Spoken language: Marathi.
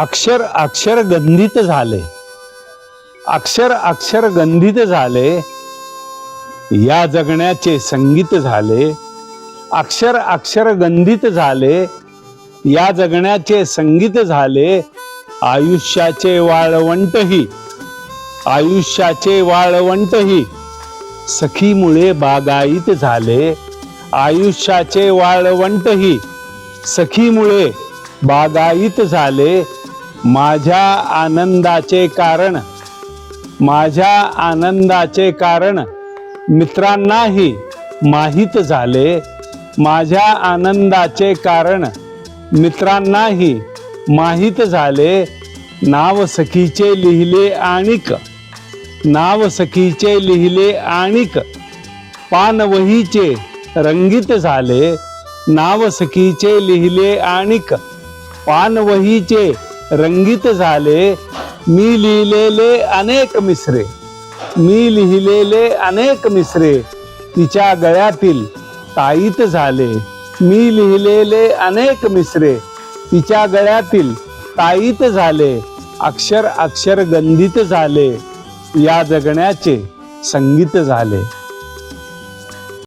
अक्षर अक्षर गंधित झाले. अक्षर अक्षर गंधित झाले. या जगण्याचे संगीत झाले. अक्षर अक्षर गंधित झाले. या जगण्याचे संगीत झाले. आयुष्याचे वाळवंटही आयुष्याचे वाळवंटही सखीमुळे बागायीत झाले. आयुष्याचे वाळवंटही सखीमुळे बागायीत झाले. माझ्या आनंदाचे कारण माझ्या आनंदाचे कारण मित्रांनाही माहीत झाले. माझ्या आनंदाचे कारण मित्रांनाही माहीत झाले. नाव सखीचे लिहिले आणिक नाव सखीचे लिहिले आणिक पानवहीचे रंगीत झाले. नाव सखीचे लिहिले आणिक पानवहीचे रंगीत झाले. मी लिहिलेले अनेक मिसरे. मी लिहिलेले अनेक मिसरे. तिच्या गळ्यातील ताईत झाले. मी लिहिलेले अनेक मिसरे. तिच्या गळ्यातील ताईत झाले. अक्षर अक्षर गंधित झाले. या जगण्याचे संगीत झाले.